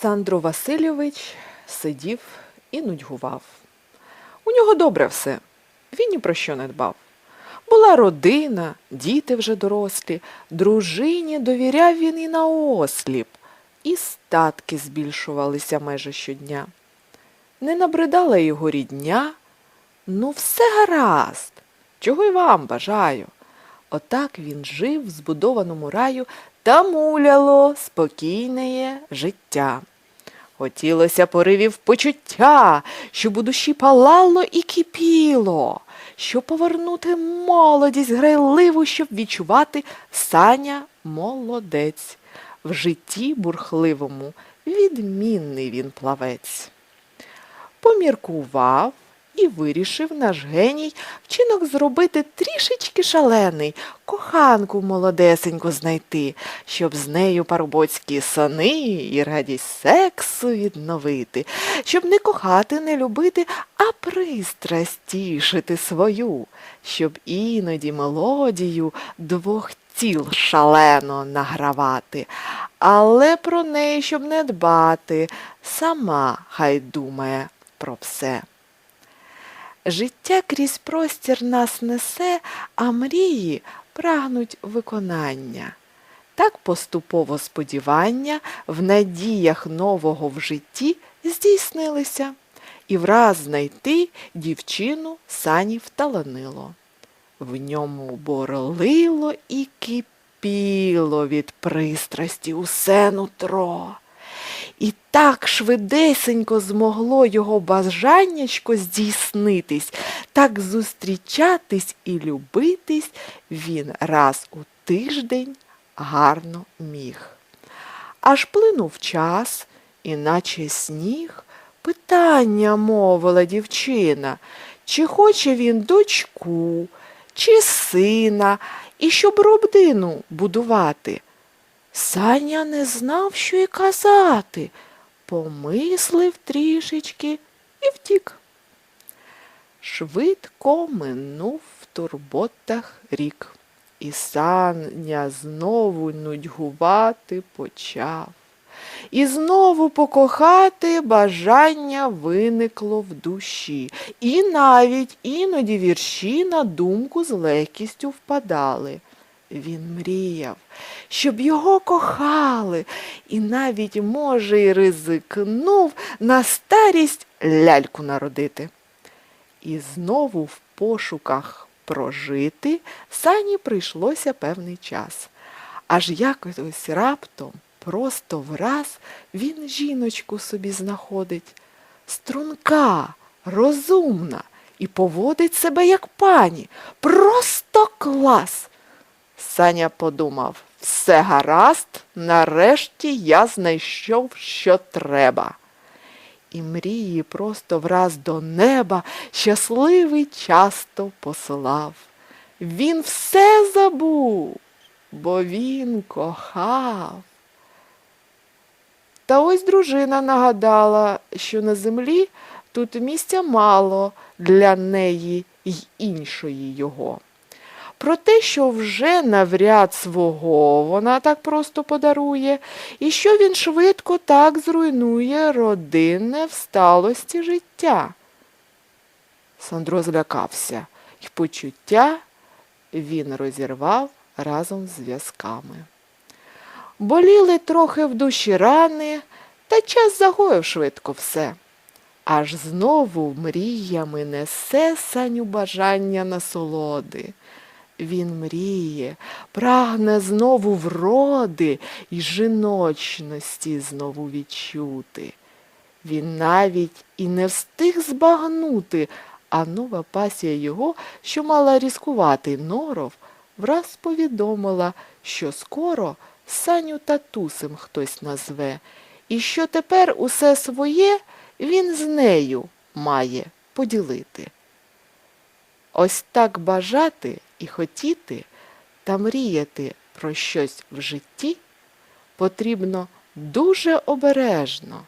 Сандро Васильович сидів і нудьгував. У нього добре все, він ні про що не дбав. Була родина, діти вже дорослі, дружині довіряв він і наосліп, і статки збільшувалися майже щодня. Не набридала його рідня, ну все гаразд, чого й вам бажаю. Отак він жив в збудованому раю та муляло спокійне життя. Хотілося поривів почуття, щоб у душі палало і кипіло, щоб повернути молодість грайливу, щоб відчувати Саня молодець. В житті бурхливому відмінний він плавець. Поміркував і вирішив наш геній вчинок зробити трішечки шалений, коханку молодесеньку знайти, щоб з нею парубоцькі сани і радість сексу відновити, щоб не кохати, не любити, а пристрасть тішити свою, щоб іноді мелодію двох тіл шалено награвати, але про неї, щоб не дбати, сама хай думає про все. Життя крізь простір нас несе, а мрії прагнуть виконання. Так поступово сподівання в надіях нового в житті здійснилися, і враз знайти дівчину сані вталанило. В ньому борлило і кипіло від пристрасті усе нутро. І так швидесенько змогло його бажаннячко здійснитись, так зустрічатись і любитись він раз у тиждень гарно міг. Аж плинув час, іначе сніг, питання мовила дівчина, чи хоче він дочку, чи сина, і щоб родину будувати. Саня не знав, що й казати, помислив трішечки і втік. Швидко минув в турботах рік, і Саня знову нудьгувати почав. І знову покохати бажання виникло в душі, і навіть іноді вірші на думку з легкістю впадали. Він мріяв, щоб його кохали, і навіть, може, й ризикнув на старість ляльку народити. І знову в пошуках прожити сані прийшлося певний час. Аж якось раптом, просто враз, він жіночку собі знаходить. Струнка, розумна і поводить себе як пані. Просто клас. Саня подумав, все гаразд, нарешті я знайшов, що треба. І мрії просто враз до неба щасливий часто посилав. Він все забув, бо він кохав. Та ось дружина нагадала, що на землі тут місця мало для неї й іншої його. Про те, що вже навряд свого вона так просто подарує, і що він швидко так зруйнує родинне всталості життя. Сандро злякався, і почуття він розірвав разом з зв'язками. Боліли трохи в душі рани, та час загоїв швидко все. Аж знову мріями несе саню бажання насолоди. Він мріє, прагне знову вроди й жіночності знову відчути. Він навіть і не встиг збагнути, а нова пасія його, що мала різкувати норов, враз повідомила, що скоро Саню татусем хтось назве, і що тепер усе своє він з нею має поділити. Ось так бажати і хотіти та мріяти про щось в житті потрібно дуже обережно.